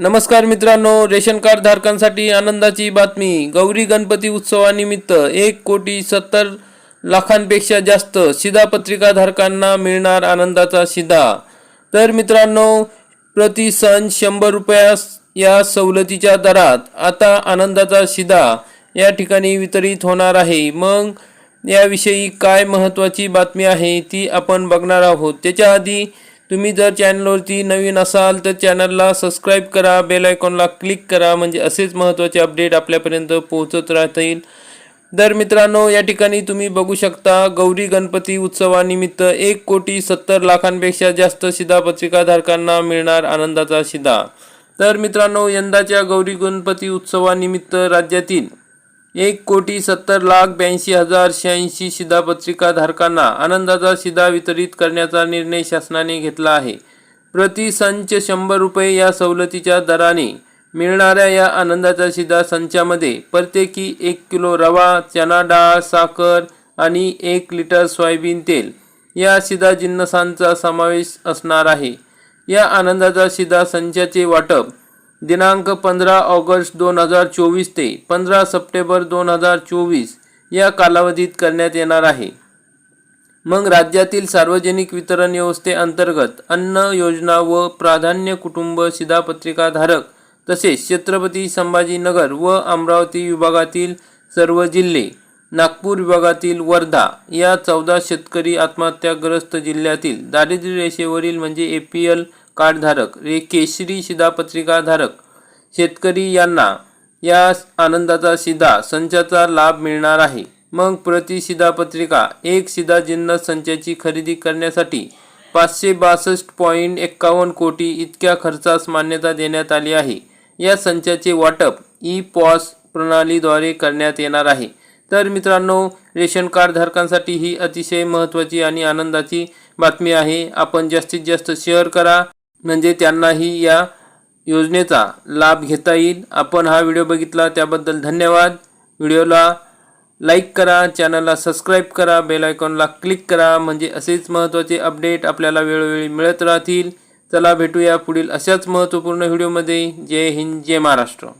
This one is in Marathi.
नमस्कार मित्रांनो रेशन कार्ड धारकांसाठी आनंदाची बातमी. गौरी गणपती उत्सवानिमित्त एक कोटी सत्तर लाखांपेक्षा जास्त शिधापत्रिका धारकांना मिळणार आनंदाचा शिधा. तर मित्रांनो प्रति सण शंभर रुपया या सवलतीच्या दरात आता आनंदाचा शिधा या ठिकाणी वितरित होणार आहे. मग याविषयी काय महत्त्वाची बातमी आहे ती आपण बघणार आहोत. त्याच्या आधी तुम्ही जर चॅनलवरती नवीन असाल तर चॅनलला सबस्क्राईब करा बेल आयकॉनला क्लिक करा म्हणजे असेच महत्त्वाचे अपडेट आपल्यापर्यंत पोहोचत राहता येईल. तर मित्रांनो या ठिकाणी तुम्ही बघू शकता गौरी गणपती उत्सवानिमित्त एक कोटी सत्तर लाखांपेक्षा जास्त शिधापत्रिकाधारकांना मिळणार आनंदाचा शिधा. तर मित्रांनो यंदाच्या गौरी गणपती उत्सवानिमित्त राज्यातील एक कोटी सत्तर लाख ब्याऐंशी हजार शहाऐंशी शिधापत्रिका धारकांना आनंदाचा शिधा वितरित करण्याचा निर्णय शासनाने घेतला आहे. प्रति संच शंभर रुपये या सवलतीच्या दराने मिळणाऱ्या या आनंदाचा शिधा संचामध्ये प्रत्येकी एक किलो रवा चना डाळ साखर आणि एक लिटर सोयाबीन तेल या शिधा जिन्नसांचा समावेश असणार आहे. या आनंदाचा शिधा संचाचे वाटप दिनांक पंधरा ऑगस्ट दोन हजार चोवीस ते पंधरा सप्टेंबर दोन हजार चोवीस या कालावधीत करण्यात येणार आहे. मग राज्यातील सार्वजनिक वितरण व्यवस्थेअंतर्गत अन्न योजना व प्राधान्य कुटुंब सिधापत्रिकाधारक तसेच छत्रपती संभाजीनगर व अमरावती विभागातील सर्व जिल्हे नागपूर विभागातील वर्धा या चौदा शेतकरी आत्महत्याग्रस्त जिल्ह्यातील दारिद्र्य रेषेवरील म्हणजे ए पी एल कार्डधारक रे केशरी शिधापत्रिकाधारक शेतकरी यांना या आनंदाचा शिधा संचाचा लाभ मिळणार आहे. मग प्रति शिधापत्रिका एक शिधा जिन्नस संचाची खरेदी करण्यासाठी पाचशे बासष्ट पॉईंट एक्कावन्न कोटी इतक्या खर्चास मान्यता देण्यात आली आहे. या संचाचे वाटप ई पॉस प्रणालीद्वारे करण्यात येणार आहे. तर मित्रांनो रेशन कार्ड धारकांसाठी ही अतिशय महत्त्वाची आणि आनंदाची बातमी आहे. आपण जास्तीत जास्त शेअर करा. म्हणजे त्यांनाही या योजनेचा लाभ घेता येईल. आपण हा व्हिडिओ बघितला त्याबद्दल धन्यवाद. व्हिडिओला लाईक करा चॅनलला सबस्क्राईब करा बेल आयकॉनला क्लिक करा म्हणजे असेच महत्त्वाचे अपडेट आपल्याला वेळोवेळी मिळत राहतील. चला भेटूया पुढील अशाच महत्त्वपूर्ण व्हिडिओमध्ये. जय हिंद जय महाराष्ट्र.